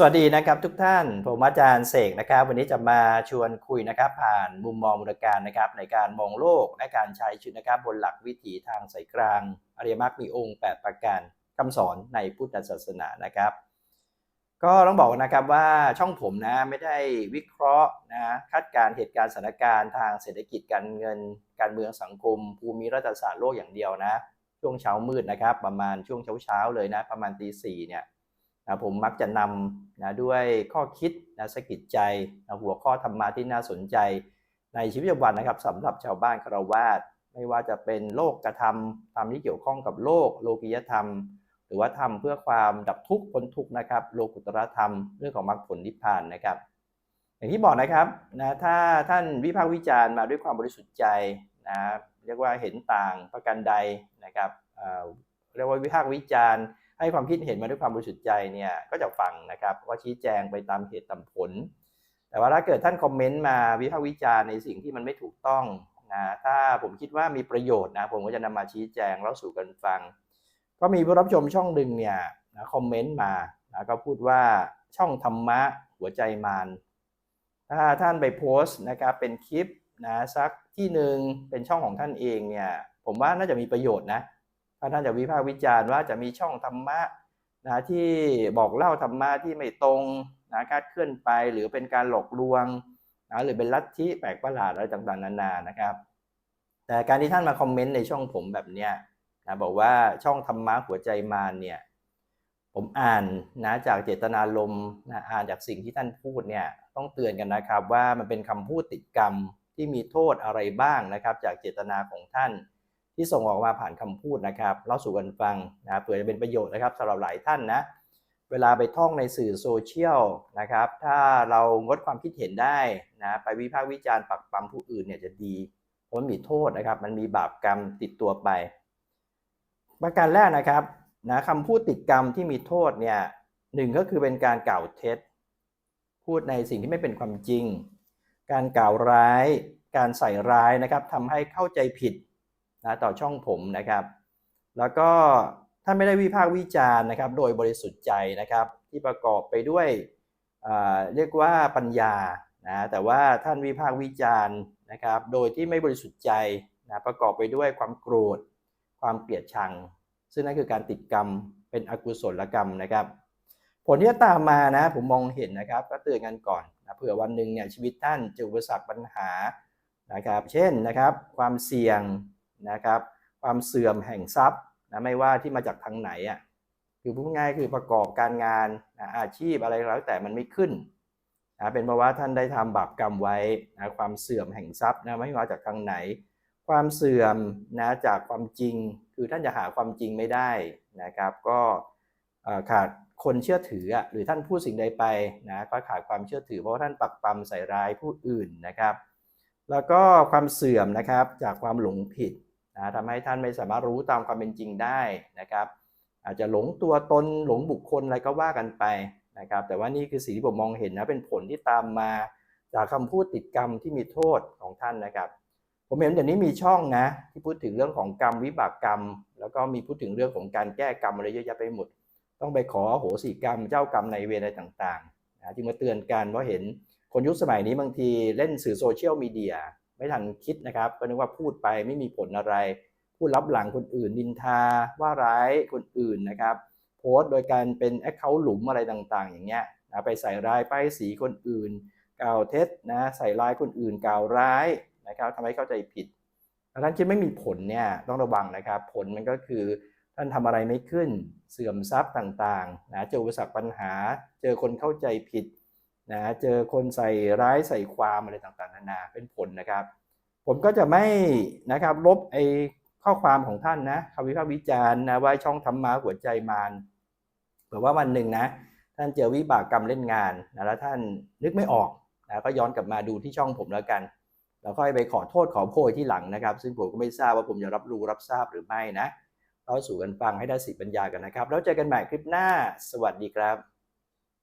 สวัสดีนะครับทุกท่าน ผมอาจารย์เสกนะครับ วันนี้จะมาชวนคุยนะครับ ผ่านมุมมองมูลการนะครับ ในการมองโลกและการใช้ชีวิตนะครับ บนหลักวิถีทางสายกลางอริยมรรคมีองค์ 8 ประการคำสอนในพุทธศาสนานะครับ ก็ต้องบอกนะครับว่าช่องผมนะไม่ได้วิเคราะห์นะคาดการณ์เหตุการณ์สถานการณ์ทางเศรษฐกิจการเงิน การเมืองสังคม ภูมิรัฐศาสตร์โลกอย่างเดียวนะ ช่วงเช้ามืดนะครับ ประมาณช่วงเช้าๆเลยนะ ประมาณตีสี่เนี่ย นะผมมักจะนำนะด้วยข้อคิดนะสะกิดใจนะหัวข้อธรรมะที่น่าสนใจ ในชีวิตประจำวันนะครับสำหรับชาวบ้านคารวาสไม่ว่าจะเป็นโลกกระทำธรรมที่เกี่ยวข้องกับโลก โลกิยธรรม หรือว่าทำเพื่อความดับทุกข์พ้นทุกข์นะครับ โลกุตรธรรมเรื่องของมรรคผลนิพพานนะครับ อย่างที่บอกนะครับนะถ้าท่านวิพากษ์วิจารณ์มาด้วยความบริสุทธิ์ใจนะเรียกว่าเห็นต่างประการใดนะครับเอ่อเรียกว่าวิพากษ์วิจารณ์ ให้ความคิดเห็นมาด้วยความบริสุทธิ์ใจเนี่ยก็จะฟังนะครับว่าชี้แจงไปตามเหตุตามผล แต่ว่าถ้าเกิดท่านคอมเมนต์มาวิพากษ์วิจารณ์ในสิ่งที่มันไม่ถูกต้องนะถ้าผมคิดว่ามีประโยชน์นะผมก็จะนำมาชี้แจงแล้วสู่กันฟัง ก็มีผู้รับชมช่องหนึ่งเนี่ยนะคอมเมนต์มานะก็พูดว่าช่องธรรมะหัวใจมารถ้าท่านไปโพสต์นะครับเป็นคลิปนะสักที่หนึ่งเป็นช่องของท่านเองเนี่ยผมว่าน่าจะมีประโยชน์นะ ถ้าท่านจะวิพากษ์วิจารณ์ว่าจะมีช่องธรรมะนะที่บอกเล่าธรรมะที่ไม่ตรงนะคาดเคลื่อนไปหรือเป็นการหลอกลวงนะหรือเป็นลัทธิแปลกประหลาดอะไรต่างๆนานานะครับ แต่การที่ท่านมาคอมเมนต์ในช่องผมแบบเนี้ยนะบอกว่าช่องธรรมะหัวใจมารเนี่ยผมอ่านนะจากเจตนารมนะอ่านจากสิ่งที่ท่านพูดเนี่ยต้องเตือนกันนะครับว่ามันเป็นคำพูดติดกรรมที่มีโทษอะไรบ้างนะครับ จากเจตนาของท่าน ที่ส่งออกมาผ่านคำพูดนะครับเล่าสู่กันฟังนะเผื่อจะเป็นประโยชน์นะครับสำหรับหลายท่านนะเวลาไปท่องในสื่อโซเชียลนะครับถ้าเรางดความคิดเห็นได้นะไปวิพากษ์วิจารณ์ปักปั๊มผู้อื่นเนี่ยจะดีเพราะมันมีโทษนะครับ มันมีบาปกรรมติดตัวไป ประการแรกนะครับนะคำพูดติดกรรมที่มีโทษเนี่ยหนึ่งก็คือเป็นการกล่าวเท็จ พูดในสิ่งที่ไม่เป็นความจริง การกล่าวร้าย การใส่ร้ายนะครับทำให้เข้าใจผิด นะต่อช่องผมนะครับ แล้วก็ท่านไม่ได้วิพากษ์วิจารณ์นะครับ โดยบริสุทธิ์ใจนะครับ ที่ประกอบไปด้วยเรียกว่าปัญญานะแต่ว่าท่านวิพากษ์วิจารณ์นะครับ โดยที่ไม่บริสุทธิ์ใจนะประกอบไปด้วยความโกรธ ความเกลียดชัง ซึ่งนั่นคือการติดกรรมเป็นอกุศลกรรมนะครับ ผลที่ตามมานะผมมองเห็นนะครับ ก็เตือนกันก่อนนะเผื่อวันหนึ่งเนี่ยชีวิตท่านเจออุปสรรคปัญหานะครับ เช่นนะครับ ความเสี่ยง นะครับความเสื่อมแห่งทรัพย์นะไม่ว่าที่มาจากทางไหนอะคือพูดง่ายคือประกอบการงานนะอาชีพอะไรแล้วแต่มันไม่ขึ้นนะเป็นเพราะว่าท่านได้ทำบาปกรรมไว้นะความเสื่อมแห่งทรัพย์นะไม่ว่าจากทางไหน ความเสื่อมนะจากความจริง คือท่านจะหาความจริงไม่ได้นะครับ ก็ขาดคนเชื่อถือหรือท่านพูดสิ่งใดไปนะก็ขาดความเชื่อถือเพราะท่านปักปั๊มใส่ร้ายผู้อื่นนะครับ แล้วก็ความเสื่อมนะครับจากความหลงผิด นะทำให้ท่านไม่สามารถรู้ตามความเป็นจริงได้นะครับ อาจจะหลงตัวตนหลงบุคคลอะไรก็ว่ากันไปนะครับ แต่ว่านี่คือสิ่งที่ผมมองเห็นนะเป็นผลที่ตามมาจากคำพูดติดกรรมที่มีโทษของท่านนะครับ ผมเห็นเดี๋ยวนี้มีช่องนะ ที่พูดถึงเรื่องของกรรมวิบากกรรม แล้วก็มีพูดถึงเรื่องของการแก้กรรมอะไรเยอะแยะไปหมด ต้องไปขอโหสิกรรมเจ้ากรรมในเวรอะไรต่างๆนะที่มาเตือนกันเพราะเห็นคนยุคสมัยนี้บางทีเล่นสื่อโซเชียลมีเดีย ไม่ทันคิดนะครับ ก็นึกว่าพูดไปไม่มีผลอะไร พูดรับหลังคนอื่นนินทาว่าร้ายคนอื่นนะครับ โพสต์โดยการเป็นแอคเคาท์หลุมอะไรต่างๆ อย่างเงี้ยนะไปใส่ร้ายป้ายสีคนอื่น กล่าวเท็จนะใส่ร้ายคนอื่นกล่าวร้ายนะครับทำให้เข้าใจผิดท่านคิดไม่มีผลเนี่ยต้องระวังนะครับ ผลมันก็คือท่านทำอะไรไม่ขึ้น เสื่อมทรัพย์ต่างๆนะเจออุปสรรคปัญหา เจอคนเข้าใจผิด นะเจอคนใส่ร้ายใส่ความอะไรต่างๆนานาเป็นผลนะครับ ผมก็จะไม่นะครับลบไอ้ข้อความของท่านนะคำวิพากษ์วิจารณ์นะว่าช่องธรรมะหัวใจมารเผื่อว่าวันหนึ่งนะท่านเจอวิบากกรรมเล่นงานนะแล้วท่านนึกไม่ออกนะก็ย้อนกลับมาดูที่ช่องผมแล้วกันแล้วค่อยไปขอโทษขอโพยที่หลังนะครับ ซึ่งผมก็ไม่ทราบว่าผมจะรับรู้รับทราบหรือไม่นะเราสู่กันฟังให้ได้สิปัญญากันนะครับ แล้วเจอกันใหม่คลิปหน้า สวัสดีครับ